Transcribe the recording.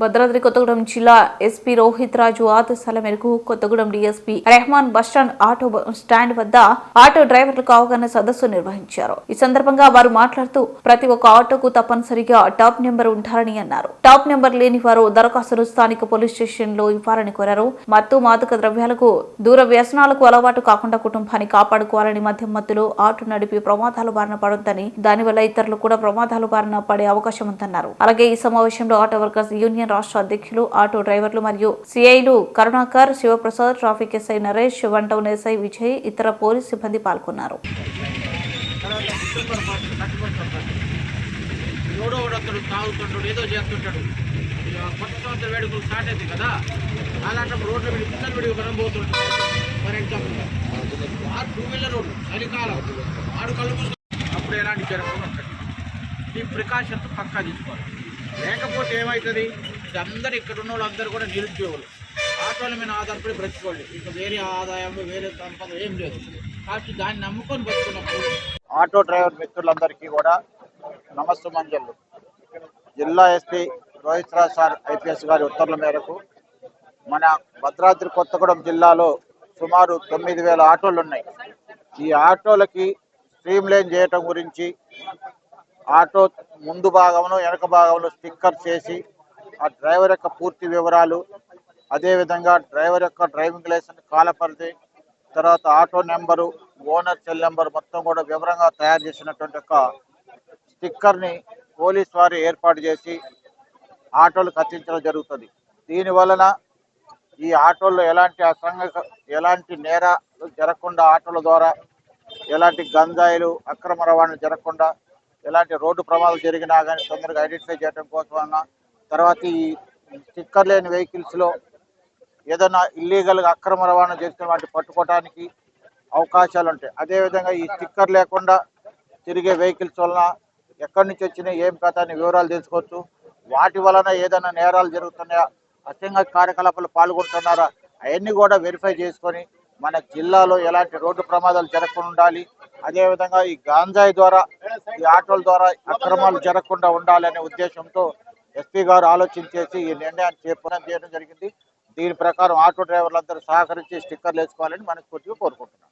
భద్రాద్రి కొత్తగూడెం జిల్లా ఎస్పీ రోహిత్ రాజు ఆదేశాల మేరకు Kothagudem DSP Rehman bus stand auto stand వద్ద ఆటో డ్రైవర్లకు అవగాహన సదస్సు నిర్వహించారు. ఈ సందర్భంగా వారు మాట్లాడుతూ ప్రతి ఒక్క ఆటోకు తప్పనిసరిగా టాప్ నెంబర్ ఉంటారని అన్నారు. టాప్ నెంబర్ లేని వారు దరఖాస్తును స్థానిక పోలీస్ స్టేషన్లో ఇవ్వాలని కోరారు. మత్తు మాదక ద్రవ్యాలకు దూర వ్యసనాలకు అలవాటు కాకుండా కుటుంబాన్ని కాపాడుకోవాలని మద్యం మత్తులో ఆటో నడిపి ప్రమాదాలు బారిన పడొద్దని దానివల్ల ఇతరులు కూడా ప్రమాదాలు బారిన పడే అవకాశం ఉందన్నారు. అలాగే ఈ సమావేశంలో ఆటో వర్కర్స్ యూనియన్ రాష్ట్ర అధ్యక్షులు ఆటో డ్రైవర్లు మరియు సిఐలు Karunakar Sivaprasad traffic SI Naresh one town SI Vijay ఇతర పోలీస్ సిబ్బంది పాల్గొన్నారు. ఏదో చేస్తుంటాడు. కొత్త వేడుకలు స్టార్ట్ కదా అలాంటప్పుడు రోడ్ల మీద పిల్లలు విడిగి మనం ఫర్ ఎగ్జాంపుల్ ఆ టూ వీలర్ రోడ్డు చలికాలం. ఆడు కళ్ళు అప్పుడు ఎలాంటి జరగకుండా ఉంటుంది. ఈ ప్రికాషన్స్ పక్కా తీసుకోవాలి. లేకపోతే ఏమవుతుంది? ఇది అందరు ఇక్కడ ఉన్న వాళ్ళందరూ కూడా నిరుద్యోగులు. ఆటోల మీద ఆధారపడి బ్రతుకోవాలి ఇంకా వేరే ఆదాయం వేరే సంపద ఏం లేదు. కాబట్టి దాన్ని నమ్ముకొని బ్రతుకున్నప్పుడు ఆటో డ్రైవర్ మిత్రులందరికీ కూడా నమస్తు మంజళ్ళు జిల్లా SP Rohit Raj sir IPS గారి ఉత్తర్వుల మేరకు మన భద్రాద్రి కొత్తగూడెం జిల్లాలో సుమారు తొమ్మిది వేల ఆటోలు ఉన్నాయి. ఈ ఆటోలకి స్ట్రీమ్ లైన్ చేయటం గురించి ఆటో ముందు భాగంలో వెనక భాగంలో స్టిక్కర్ చేసి ఆ డ్రైవర్ యొక్క పూర్తి వివరాలు అదేవిధంగా డ్రైవర్ యొక్క డ్రైవింగ్ లైసెన్స్ కాలపరిధి తర్వాత auto number owner cell number మొత్తం కూడా వివరంగా తయారు చేసినటువంటి ఒక స్టిక్కర్ని పోలీస్ వారు ఏర్పాటు చేసి ఆటోలు కత్తించడం జరుగుతుంది. దీని వలన ఈ ఆటోల్లో ఎలాంటి అసంఘ ఎలాంటి నేరాలు జరగకుండా ఆటోల ద్వారా ఎలాంటి గంజాయిలు అక్రమ రవాణా జరగకుండా ఎలాంటి రోడ్డు ప్రమాదాలు జరిగినా కానీ తొందరగా ఐడెంటిఫై చేయడం కోసమన్నా తర్వాత ఈ స్టిక్కర్ లేని వెహికల్స్లో ఏదైనా ఇల్లీగల్గా అక్రమ రవాణా చేసిన వాటిని పట్టుకోవడానికి అవకాశాలు ఉంటాయి అదేవిధంగా ఈ స్టిక్కర్ లేకుండా తిరిగే వెహికల్స్ వలన ఎక్కడి నుంచి వచ్చినాయి ఏం కథ అని వివరాలు తెలుసుకోవచ్చు. వాటి వలన ఏదైనా నేరాలు జరుగుతున్నాయా అసంఘ కార్యకలాపాలు పాల్గొంటున్నారా అవన్నీ కూడా వెరిఫై చేసుకొని మన జిల్లాలో ఎలాంటి రోడ్డు ప్రమాదాలు జరగకుండా ఉండాలి. అదేవిధంగా ఈ గాంజాయి ద్వారా ఈ ఆటోల ద్వారా అక్రమాలు జరగకుండా ఉండాలనే ఉద్దేశంతో ఎస్పీ గారు ఆలోచించేసి ఈ నిర్ణయాన్ని చేపట్టడం చేయడం జరిగింది. దీని ప్రకారం ఆటో డ్రైవర్లందరూ సహకరించి స్టిక్కర్లు వేసుకోవాలని మనస్ఫూర్తిగా కోరుకుంటున్నాం.